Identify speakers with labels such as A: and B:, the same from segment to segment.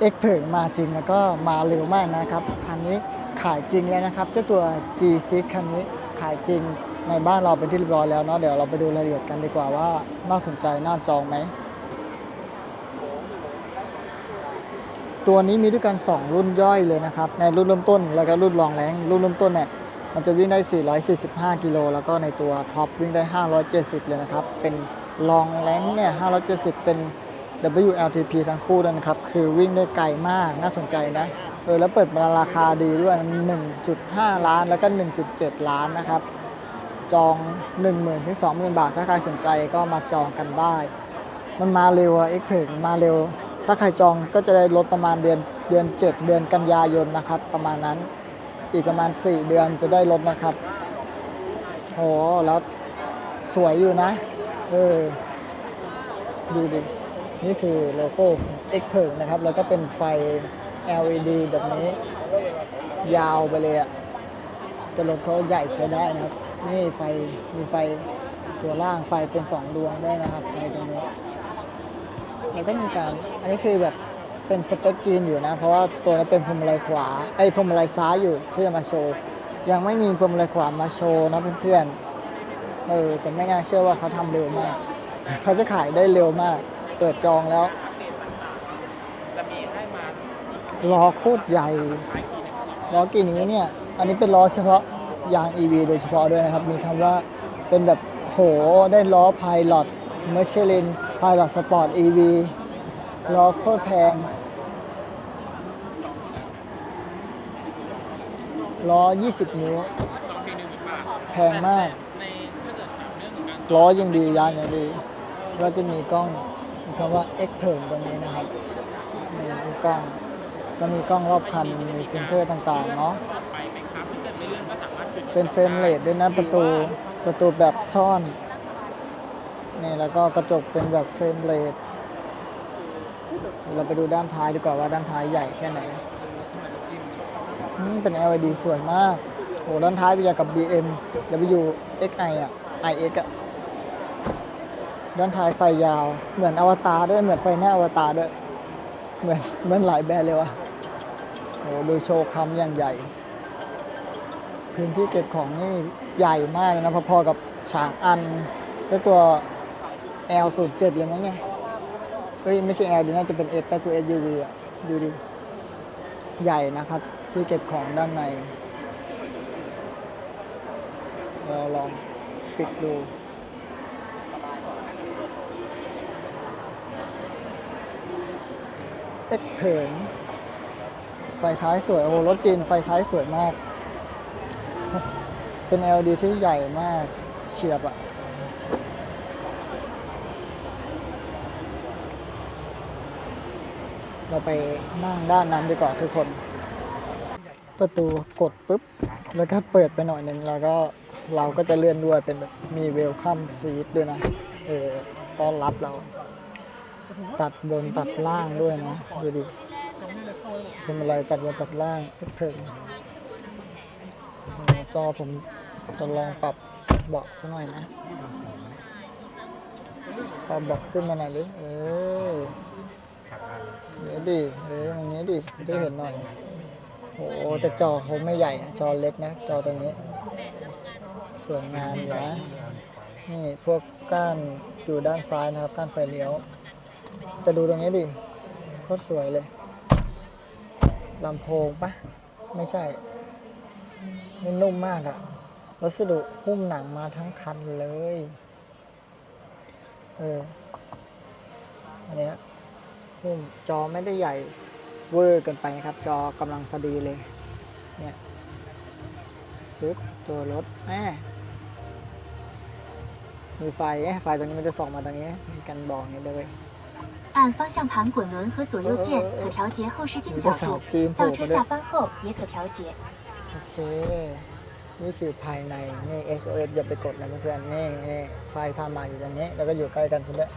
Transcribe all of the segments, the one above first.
A: เอ็กเพิงมาจริงแล้วก็มาเร็วมากนะครับ คันนี้ขายจริงแล้วนะครับเจ้าตัว G6 คันนี้ขายจริงในบ้านเราเป็นที่เรียบร้อยแล้วเนาะเดี๋ยวเราไปดูรายละเอียดกันดีกว่าว่าน่าสนใจน่าจองไหม ตัวนี้มีด้วยกัน 2 รุ่นย่อยเลยนะครับ ในรุ่นเริ่มต้นแล้วก็รุ่นรองแรงรุ่นเริ่มต้นเนี่ยมันจะวิ่งได้ 445 กิโลแล้วก็ในตัวท็อปวิ่งได้ 570 เลยนะครับ เป็นรองแรงเนี่ย570 เป็น WLTP ทั้งคู่ด้วยนะครับ คือวิ่งได้ไกลมากน่าสนใจนะ เออ แล้วเปิดมาราคาดีด้วย 1.5 ล้านแล้วก็ 1.7 ล้านนะครับ จอง 10,000ถึง20,000 บาท ถ้าใครสนใจก็มาจองกันได้ มันมาเร็วอะเอ็กเพกมาเร็ว ถ้าใครจองก็จะได้ลดประมาณเดือนเดือน 7 เดือนกันยายนนะครับ ประมาณนั้นอีกประมาณ 4 เดือนจะได้ลดนะครับโอ้แล้วสวยอยู่นะ เออ ดูดิ นี่คือโลโก้ของ x p e r นะครับ แล้วก็เป็นไฟ LED แบบนี้ ยาวไปเลยอะแต่รถเขาใหญ่ใช้ได้นะครับ นี่ไฟมีไฟตัวล่างไฟเป็น 2 ดวงด้วยนะครับ ไฟตรงนี้แล้วก็มีการ อันนี้คือแบบเป็นสเปคจีนอยู่นะ เพราะว่าตัวนี้เป็นพวงมาลัยขวา ไอ้พวงมาลัยซ้ายอยู่ที่จะมาโชว์ ยังไม่มีพวงมาลัยขวามาโชว์นะเพื่อนๆ เออแต่ไม่น่าเชื่อว่าเขาทำเร็วมาก เขาจะขายได้เร็วมาก เปิดจองแล้ว
B: จะมีให้มา
A: ล้อโคตรใหญ่ล้อกี่นิ้วเนี่ย อันนี้เป็นล้อเฉพาะยาง EV โดยเฉพาะด้วยนะครับ มีคำว่าเป็นแบบโหได้ล้อ Pilot Michelin Pilot Sport EV ล้อโคตรแพง ล้อ 20 นิ้ว
B: จองเพลงหนึ่งหมื่นบาท
A: แพงมาก
B: ในถ้าเกิดถามเรื่องของการ
A: ล้อยังดียางยังดีก็จะมีกล้องมี คำว่า X เ e ิงตรงนี้นะครับนี่มีกล้องก็มีกล้องรอบคัน มีเซ็นเซอร์ต่างๆเนาะ
B: เป็
A: นเฟรมเรทด้วยนะประตูประตูแบบซ่อนนี่แล้วก็กระจกเป็นแบบเฟรมเรทเราไปดูด้านท้ายดีกว่าว่าด้านท้ายใหญ่แค่ไหนเป็น LED สวยมากโอ้ด้านท้ายไปยากับ BM W XI อะ iX อะ ด้านท้ายไฟยาว เหมือนอวตารด้วย เหมือนไฟหน้าอวตารด้วย เหมือนเหมือนหลายแบรนด์เลยวะโอ้ดูโชว์คำอย่างใหญ่ พื้นที่เก็บของนี่ใหญ่มากเลยนะพอๆกับฉางอันเจ้าตัว L07 เลยมั้งเนี่ยเฮ้ยไม่ใช่ L ดีน่าจะเป็น S ไปตัว SUV อะดูดิ ใหญ่นะครับ ที่เก็บของด้านในเราลองปิดดู เอ็กเถิงไฟท้ายสวย โอ้โหรถจีนไฟท้ายสวยมาก เป็น LED ที่ใหญ่มากเฉียบอะเราไปนั่งด้านนั้นดีกว่าทุกคน ประตูกดปุ๊บ แล้วก็เปิดไปหน่อยหนึ่งแล้วก็เราก็จะเลื่อนด้วยเป็นแบบมีเวลคัมซีทด้วยนะ เออต้อนรับเรา ตัดบนตัดล่างด้วยนะ ดูดิเป็นอะไรตัดบนตัดล่างเอฟเฟกจอผมจะลองปรับเบาะซะหน่อยนะปรับเบาะขึ้นมาหน่อยดิเออเดี๋ยวดิเออตรงนี้ดิจะได้เห็นหน่อยโอ้แต่จอเขาไม่ใหญ่นะจอเล็กนะ จอตรงนี้สวยงามอยู่นะ นี่พวกก้านอยู่ด้านซ้ายนะครับ ก้านไฟเลี้ยว แต่ดูตรงนี้ดิโคตรสวยเลยลำโพงปะไม่ใช่มันนุ่มมากอะวัสดุหุ้มหนังมาทั้งคันเลย เออ อันนี้หุ้มจอไม่ได้ใหญ่เวอร์เกินไปนะครับ จอกำลังพอดีเลย เนี่ยปึ๊บตัวรถแหมมีไฟไฟตรงนี้มันจะส่องมาตรงนี้มีกันบอกอย่างนี้ยเวย
C: 按方向盘滚轮和左右键可调节后视镜角度，倒车下翻后也可调节。
A: โอเค นี่คือภายใน นี่ SOS อย่าไปกดนะเพื่อนๆนี่นี่ไฟพามาอยู่ตรงนี้ แล้วก็อยู่ใกล้กันซะด้วย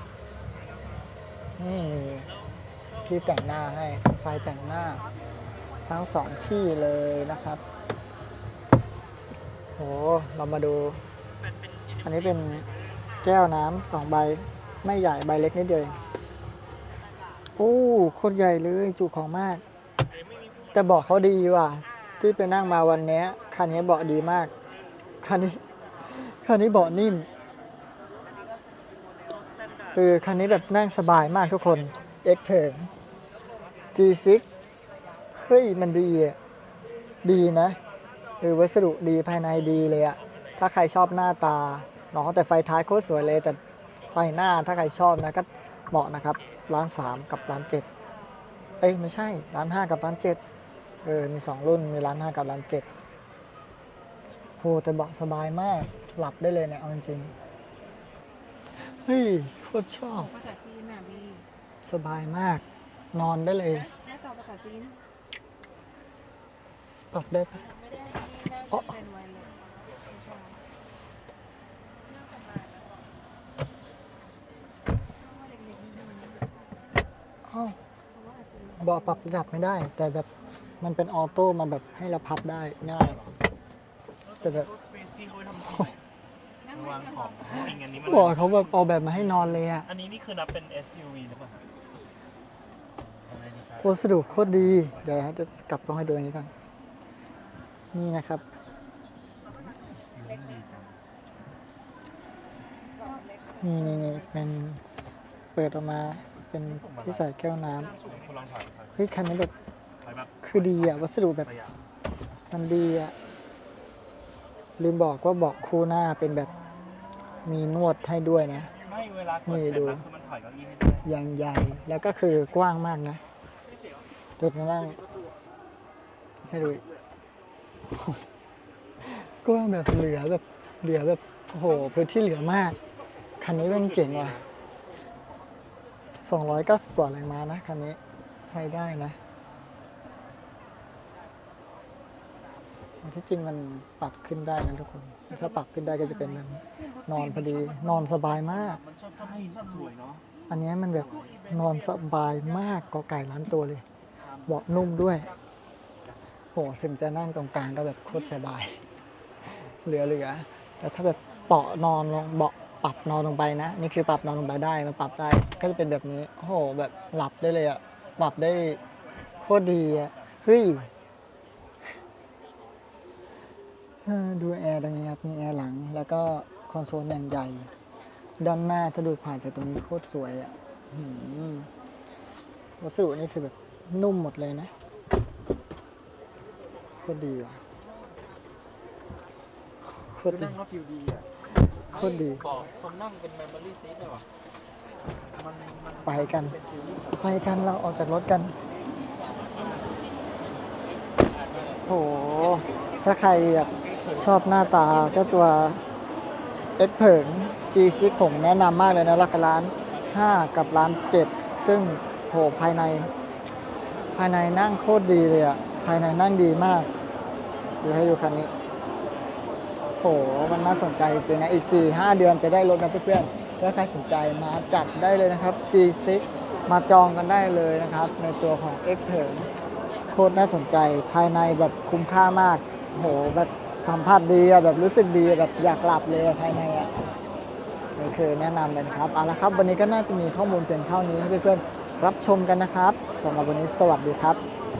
A: นี่มีที่แต่งหน้าให้ ไฟแต่งหน้า ทั้งสองที่เลยนะครับโหเรามาดู อันนี้เป็นแก้วน้ำสองใบ ไม่ใหญ่ใบเล็กนิดเดียวเอง โอ้โคตรใหญ่เลยจุของมาก แต่เบาะเขาดีว่ะ ที่ไปนั่งมาวันนี้คันนี้เบาะดีมาก คันนี้ คันนี้เบาะนิ่มเออคันนี้แบบนั่งสบายมากทุกคน X เถิง G6 เฮ้ยมันดีอะดีนะเออวัสดุดีภายในดีเลยอะถ้าใครชอบหน้าตาเนาะแต่ไฟท้ายโคตรสวยเลย แต่ไฟหน้าถ้าใครชอบนะก็เหมาะนะครับ ร้านสามกับร้านเจ็ดเอ้ยไม่ใช่ร้านห้ากับร้านเจ็ดเออมีสองรุ่นมีร้านห้ากับร้านเจ็ดโหแต่เบาะสบายมากหลับได้เลยเนี่ยเอาจริงๆเฮ้ยโคตรชอบ
D: ภาษาจีนน่ะมี
A: สบายมาก นอนได้เลย
D: หน้าจอภาษาจีน
A: ปรับได้ปะ
D: ไม่ได้ที่น่า
A: อ๋อ
D: จะเป็นไวเลสไม่ใช่น่าสบายนะว่าเด็กๆนิดนึง
A: อ้าว
D: เพราะว่าอาจจะมี
A: เบาะปรับระดับไม่ได้ แต่แบบมันเป็นออโต้มาแบบให้เราพับได้ง่าย แต่แบบ
B: สเปซี่เขาทำ
D: นั่ง
E: วาง
D: ไม่
E: ของจริงอันนี้มัน
A: เบาะเขาแบบออกแบบมาให้นอนเลยอะ
E: อันนี้นี่คือนับเป็น SUV หรือเปล่าครับ
A: วัสดุโคตรดี เดี๋ยวจะกลับลองให้ดูอันนี้ก่อน นี่นะครับ นี่นี่นี่เป็นเปิดออกมา เป็นที่ใส่แก้วน้ำ
E: คุณลองถอยถอย
A: เฮ้ยคันนี้แบบ
E: ถอยแบบ
A: คือดีอะวัสดุแบบ
E: ระยะ
A: มันดีอะลืมบอกว่าเบอกคู่หน้าเป็นแบบมีนวดให้ด้วยนะ
E: ไม่เวลากด
A: นี่
E: เสร็จ
A: ดู
E: แล้วคือมันถอยเก้าอี้ไม่ได้
A: อย่างใหญ่แล้วก็คือกว้างมากนะเดี๋ยวจะนั่งให้ดูอีกกว้างแบบเหลือแบบเหลือแบบโอ้โหพื้นที่เหลือมาก คันนี้เป็นเจ๋งว่ะ 290กว่าแรงม้านะคันนี้ใช้ได้นะที่จริงมันปรับขึ้นได้นะทุกคน ถ้าปรับขึ้นได้ก็จะเป็นแบบนอนพอดีนอนสบายมาก
E: อัน
A: นี้มันแบบนอนสบายมากกอไก่ล้านตัวเลยเบาะนุ่มด้วยโหถึงจะนั่งตรงกลางก็แบบโคตรสบาย เหลือเหลือแต่ถ้าแบบเปาะนอนลงเบาะ ปรับนอนลงไปนะ นี่คือปรับนอนลงไปได้มันปรับได้ ก็จะเป็นแบบนี้โอ้โหแบบหลับได้เลยอะปรับได้โคตรดีอะเฮ้ยดูแอร์ตรงนี้ครับมีแอร์หลัง แล้วก็คอนโซลอย่างใหญ่ ด้านหน้าถ้าดูผ่านจากตรงนี้โคตรสวยอะ่ะหืมวัสดุนี่คือแบบนุ่มหมดเลยนะโคตรดีว่ะโคตรดี
B: นั่งก็ฟิลดีอะ
A: โคตรดี
B: บอกคนนั่งเป็นเมมโมรี่ซีทเลยวะมันมัน
A: ไปกันไปกันเราออกจากรถกัน โห ถ้าใครแบบชอบหน้าตาเจ้าตัวเอ็ดเผิง G6 ผมแนะนำมากเลยนะราคาร้าน 5 กับร้าน 7 ซึ่งโหภายใน ภายในนั่งโคตรดีเลยอะภายในนั่งดีมาก เดี๋ยวให้ดูคันนี้ โหมันน่าสนใจจริงนะ อีก 4-5 เดือนจะได้รถนะเพื่อนๆ ถ้าใครสนใจมาจัดได้เลยนะครับ G6 มาจองกันได้เลยนะครับ ในตัวของ X เถิงโคตรน่าสนใจภายในแบบคุ้มค่ามาก โหแบบสัมผัสดีอะแบบรู้สึกดีแบบอยากหลับเลยภายในอะนี่คือแนะนำเลยนะครับเอาละครับ วันนี้ก็น่าจะมีข้อมูลเพียงเท่านี้ให้เพื่อนๆรับชมกันนะครับสำหรับวันนี้สวัสดีครับ